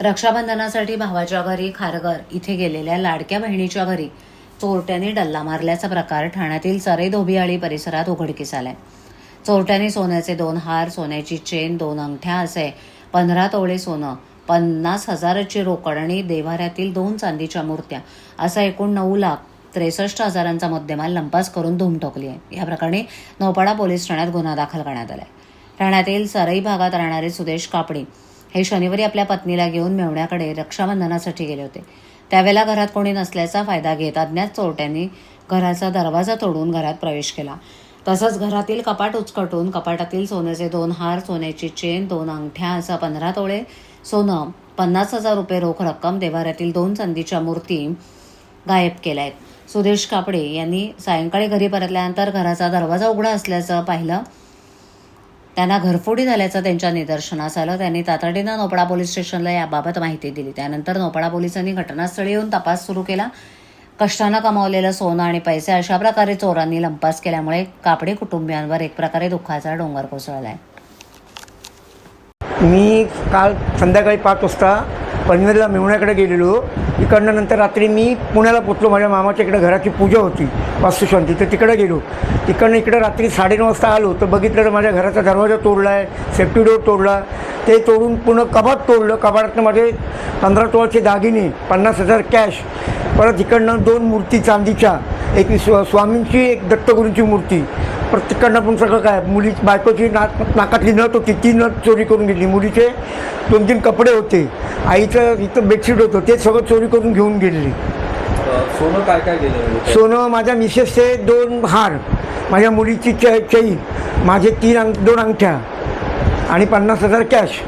रक्षाबंधनासाठी भावाच्या घरी खारघर इथे गेलेल्या लाडक्या बहिणीच्या घरी चोरट्यांनी डल्ला मारल्याचा प्रकार ठाण्यातील सरे धोबियाळी परिसरात उघडकीस आलाय. चोरट्यांनी सोन्याचे दोन हार सोन्याची चेन दोन अंगठ्या असे पंधरा तोळे सोनं पन्नास हजाराची रोकड आणि देवाऱ्यातील दोन चांदीच्या मूर्त्या असा एकूण नऊ लाख त्रेसष्ट हजारांचा मुद्देमाल लंपास करून धूम ठोकली आहे. या प्रकरणी नौपाडा पोलीस ठाण्यात गुन्हा दाखल करण्यात आलाय. ठाण्यातील सरई भागात राहणारे सुदेश कापडी हे शनिवारी आपल्या पत्नीला घेऊन मेवण्याकडे रक्षाबंधनासाठी गेले होते. त्यावेळेला घरात कोणी नसल्याचा फायदा घेत अज्ञात चोरट्यांनी घराचा दरवाजा तोडून घरात प्रवेश केला. तसंच घरातील कपाट उचकटून कपाटातील सोन्याचे दोन हार सोन्याची चेन दोन अंगठ्या असा पंधरा तोळे सोनं पन्नास हजार रुपये रोख रक्कम देवाऱ्यातील दोन चांदीच्या मूर्ती गायब केल्या आहेत सुदेश कापडे यांनी सायंकाळी घरी परतल्यानंतर घराचा दरवाजा उघडा असल्याचं पाहिलं. त्यांना घरफोडी झाल्याचं त्यांच्या निदर्शनास आलं. त्यांनी तातडीनं नोपडा पोलीस स्टेशनला याबाबत माहिती दिली. त्यानंतर नोपडा पोलिसांनी घटनास्थळी येऊन तपास सुरू केला. कष्टानं कमावलेलं सोनं आणि पैसे अशा प्रकारे चोरांनी लंपास केल्यामुळे कापडे कुटुंबियांवर एक प्रकारे दुःखाचा डोंगर कोसळला आहे मी काल संध्याकाळी पाच वाजता पनवेलला मेवण्याकडे गेलेलो. इकडनं नंतर रात्री मी पुण्याला पोचलो. माझ्या मामाच्या इकडे घराची पूजा होती वास्तुशांती. तर तिकडे गेलो. तिकडनं इकडे रात्री साडेनऊ वाजता आलो. तर बघितलं तर माझ्या घराचा दरवाजा तोडला आहे सेफ्टी डोर तोडला. ते तोडून पुन्हा कबाट तोडलं. कबाडातनं माझे पंधरा तोळाचे दागिने पन्नास हजार कॅश परत इकडनं दोन मूर्ती चांदीच्या एक स्व स्वामींची एक दत्तगुरूंची मूर्ती. प्रत्येकांना पण सगळं काय मुली बायकोची नाक नाकातली नथ होती. ती नथ चोरी करून घेतली. मुलीचे दोन तीन कपडे होते. आईचं इथं बेडशीट होतं. ते सगळं चोरी करून घेऊन गेलेली. सोनं काय काय गेलं म्हणजे? सोनं माझ्या मिसेसचे दोन हार माझ्या मुलीची च चैन माझे तीन अंग दोन अंगठ्या आणि पन्नास हजार कॅश